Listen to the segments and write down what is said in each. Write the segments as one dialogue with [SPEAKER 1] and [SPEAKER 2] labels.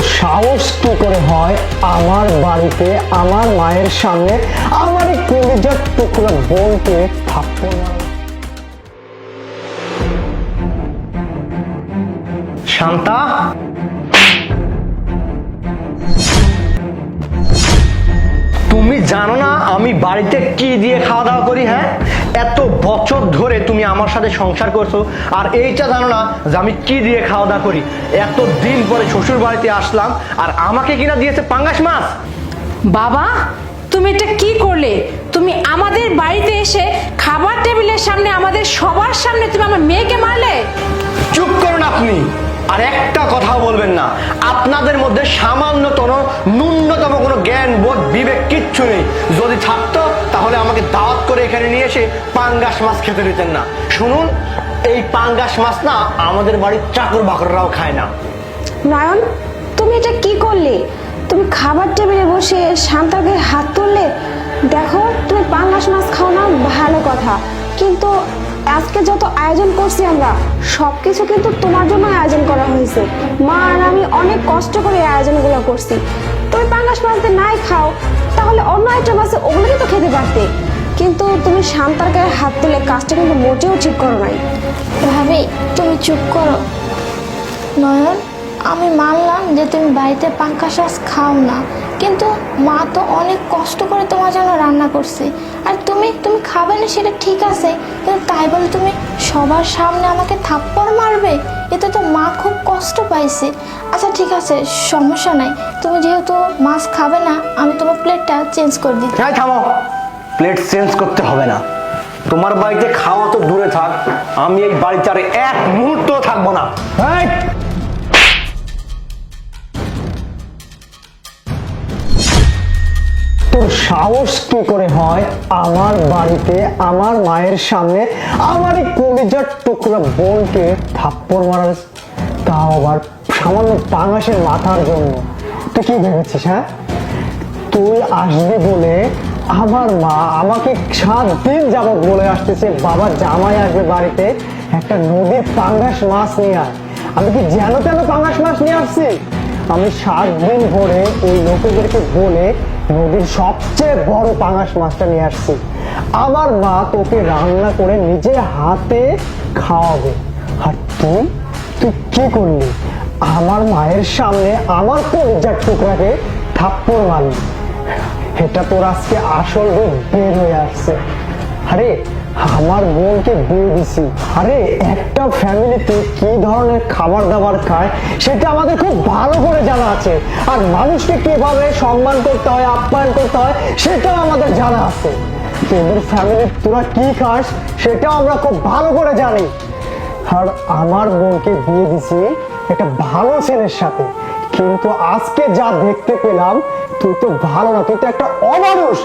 [SPEAKER 1] সাহস কি করে হয়? আমার বাড়িতে, আমার মায়ের সামনে, আমার এই কলিজার টুকরো বোনকে থাপ্পড় না শান্তা? তুমি জানো না আমি বাড়িতে কি দিয়ে খাওয়া দাওয়া করি হ্যাঁ? এত বছর ধরে তুমি আমার সাথে সংসার করছ আর এইটা জানো না যে আমি কি দিয়ে খাওয়া দাওয়া করি? এত দিন পরে শ্বশুর বাড়িতে আসলাম আর আমাকে কিনা দিয়েছে পাঙ্গাস মাছ।
[SPEAKER 2] বাবা তুমি এটা কি করলে? তুমি আমাদের বাড়িতে এসে খাবার টেবিলের সামনে আমাদের সবার সামনে তুমি আমার মেয়েকে মারলে?
[SPEAKER 1] চুপ করুন আপনি। আর একটা কথা বলবেন না। আপনাদের মধ্যে সামান্যতম, ন্যূনতম কোনো জ্ঞান, বোধ, বিবেক কিচ্ছু নেই। যদি থাকতো, তাহলে আমাকে দাওয়াত করে এখানে নিয়ে এসে পাঙ্গাস মাছ খেতে দিতেন না। শুনুন, এই পাঙ্গাস মাছ না আমাদের বাড়ির চাকর বাকররাও খায় না।
[SPEAKER 3] নয়ন, তুমি এটা কি করলে? তুমি খাবার টেবিলে বসে শান্তাকে হাত তুললে? দেখো, তুমি পাঙ্গাস মাছ খাও না, ভালো কথা। কিন্তু আজকে যত আয়োজন করছি আমরা সব কিছু কিন্তু তোমার জন্য আয়োজন করা হয়েছে। মা আর আমি অনেক কষ্ট করে আয়োজনগুলো করছি। তুমি পাঙ্গাস মাছ দিয়ে নাই খাও, তাহলে অন্য আইটেম আছে ওগুলোই তো খেতে পারতে। কিন্তু তুমি শান্তার গায়ে হাত তুলে কাজটা কিন্তু মোটেও ঠিক করো নাই।
[SPEAKER 4] ভাবি, তুমি চুপ করো। নয়ন, আমি মানলাম যে তুমি বাড়িতে পাঙ্কা শাস খাও না। কিন্তু মা তো অনেক কষ্ট করে তোমার জন্য রান্না করছে। আর তুমি তুমি খাবে না সেটা ঠিক আছে কিন্তু তাই বলে তুমি সবার সামনে আমাকে থাপ্পড় মারবে? এতে তো মা খুব কষ্ট পাইছে। আচ্ছা ঠিক আছে সমস্যা নাই। তুমি যেহেতু মাছ খাবে না আমি তোমার প্লেটটা চেঞ্জ করে দিচ্ছি
[SPEAKER 1] হ্যাঁ থামো প্লেট চেঞ্জ করতে হবে না। তোমার বাড়িতে খাওয়া তো দূরে থাক। আমি এই বাড়িতে আর এক মুহূর্ত থাকব না। এই! তোর সাহস কি করে হয়? আমার বাড়িতে, আমার মায়ের সামনে, আমার এই টুকরা বোনকে থাপ্পড় মারার আবার সামান্য পাঙাশের মাথার জন্য। তুই কি ভেবেছিস হ্যাঁ? তুই আসবি বলে আমার মা আমাকে সাত দিন যাবত বলে আসতেছে, বাবা, জামাই আসবে বাড়িতে, একটা নদীর পাঙ্গাস মাছ নিয়ে আয়। আমি কি যেন তেন পাঙ্গাস মাছ নিয়ে আসছি? আমি সাত দিন ধরে ওই লোকেদেরকে বলে নদীর সবচেয়ে বড় পাঙাশ মাছটা নিয়ে আসছি। আমার মা তোকে রান্না করে নিজে হাতে খাওয়াবে। আর তুই? তুই কি করলি? আমার মায়ের সামনে আমার কলিজার টুকরাকে থাপ্পড় মারলি। এটা তোর আজকে আসল রূপ বের হয়ে আসছে। আরে আমার বোনকে বিয়ে দিছি। আরে, একটা ফ্যামিলিতে কি ধরনের খাবার দাবার খায়, সেটা আমাদের খুব ভালো করে জানা আছে। আর মানুষকে কীভাবে সম্মান করতে হয়, আপ্যায়ন করতে হয়, সেটাও আমাদের জানা আছে। তোদের ফ্যামিলির তোরা কি খাস, সেটাও আমরা খুব ভালো করে জানি। আর আমার বোনকে বিয়ে দিছি একটা ভালো ছেলের সাথে। কিন্তু আজকে যা দেখতে পেলাম তুই তো ভালো না তুই তো একটা অমানুষ।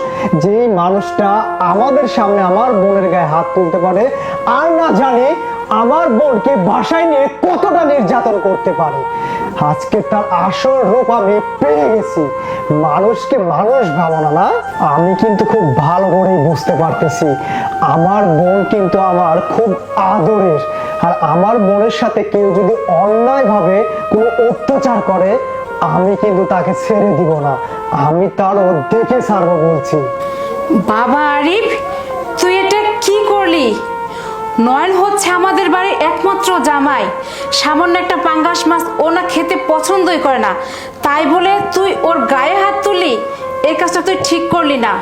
[SPEAKER 1] যে মানুষটা আমাদের সামনে আমার বোনের গায়ে হাত তুলতে পারে, আর না জানি আমার বোনকে বাসায় নিয়ে কতটা নির্যাতন করতে পারে। আজকে তার আসল রূপ আমি পেয়ে গেছি। মানুষকে মানুষ ভাবো না না? আমি কিন্তু খুব ভালো করেই বুঝতে পারতেছি। আমার বোন কিন্তু আমার খুব আদরের। আর আমার বোনের সাথে কেউ যদি অন্যায়ভাবে কোনো অত্যাচার করে আমি কিন্তু তাকে ছেড়ে দিব না। আমি তারও দেখে ছাড়বো বলছি
[SPEAKER 2] বাবা আরিফ তুই এটা কি করলি? নয়ন হচ্ছে আমাদের বাড়ির একমাত্র জামাই। সামান্য একটা পাঙ্গাস মাছ ও না খেতে পছন্দই করে না। তাই বলে তুই ওর গায়ে হাত তুলি এই কাজটা তুই ঠিক করলি না।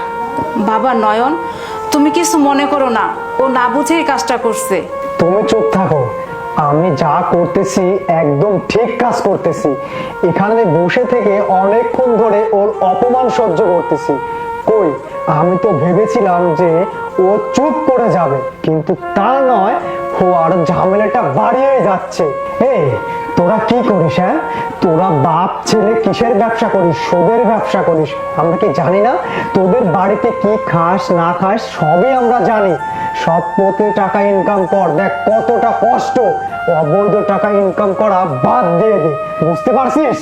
[SPEAKER 2] বাবা নয়ন তুমি কিছু মনে করো না। ও না বুঝে এই কাজটা করছে।
[SPEAKER 1] তুমি চুপ থাকো। আমি যা করতেছি, একদম ঠিক কাজ করতেছি। এখানে বসে থেকে অনেকক্ষণ ধরে ওর অপমান সহ্য করতেছি। কই? আমি তো ভেবেছিলাম যে ও চুপ করে যাবে, কিন্তু তা নয়, ও আর ঝামেলাটা বাড়িয়ে যাচ্ছে। এই তোরা কি করিস হ্যাঁ? তোরা বাপ ছেলে কিসের ব্যবসা করিস? সোদের ব্যবসা করিস। আমরা কি জানি না? তোদের বাড়িতে কি খাস, না খাস, সবই আমরা জানি। সব পথে টাকা ইনকাম কর। দেখ, কতটা কষ্ট। অবৈধ টাকা ইনকাম করা বাদ দিয়ে দে। বুঝতে পারছিস?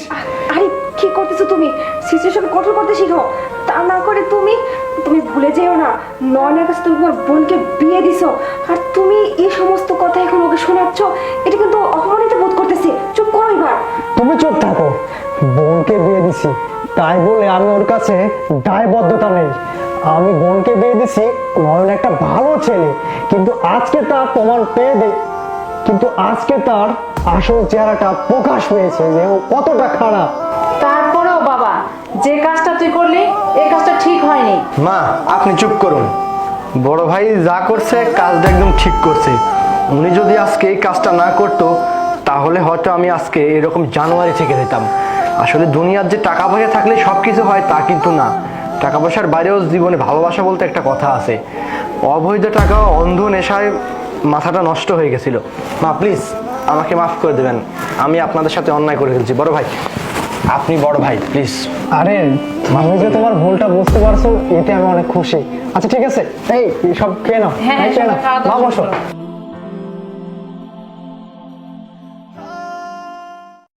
[SPEAKER 3] আরে, কি করতেছো তুমি? সিচুয়েশন কন্ট্রোল করতে শিখো। তা না করে তুমি তুমি ভুলে যেও না। নয়নের কাছে তুমি তোমার বোনকে বিয়ে দিছো। আর তুমি এই সমস্ত কথা এখন ওকে শোনাচ্ছ, এটা কিন্তু অপমানিত বোধ করতেছে চুপ করো এবার।
[SPEAKER 1] তুমি চুপ থাকো। বোনকে বিয়ে দিছি। তাই বলে আমি ওর কাছে দায়বদ্ধতা নেই। আমি বোনকে বিয়ে দিছি নয়ন একটা ভালো ছেলে। কিন্তু আজকে তার প্রমাণ পেয়ে দে কিন্তু আজকে তার আসল চেহারাটা প্রকাশ পেয়েছে যে ও কতটা খারাপ।
[SPEAKER 2] তারপরেও বাবা যে কাজটা তুই করলি এই কাজটা ঠিক হয়নি।
[SPEAKER 5] মা আপনি চুপ করুন। বড় ভাই যা করছে কাজটা একদম ঠিক করছে। উনি যদি আজকে এই কাজটা না করতো তাহলে হয়তো আমি আজকে এরকম জানুয়ারি থেকে দিতাম আসলে দুনিয়ার যে টাকা পয়সা থাকলে সব কিছু হয় তা কিন্তু না। টাকা পয়সার বাইরেও জীবনে ভালোবাসা বলতে একটা কথা আছে। অবৈধ টাকা অন্ধ নেশায় মাথাটা নষ্ট হয়ে গেছিল। মা প্লিজ আমাকে মাফ করে দেবেন। আমি আপনাদের সাথে অন্যায় করে ফেলছি। বড় ভাই আপনি বড় ভাই প্লিজ
[SPEAKER 1] আরে আমি যে তোমার ভুলটা বুঝতে পারছ এতে আমি অনেক খুশি। আচ্ছা ঠিক আছে। এই সব খেয়ে নাও।
[SPEAKER 2] হ্যাঁ,
[SPEAKER 1] নাও। মা বসো।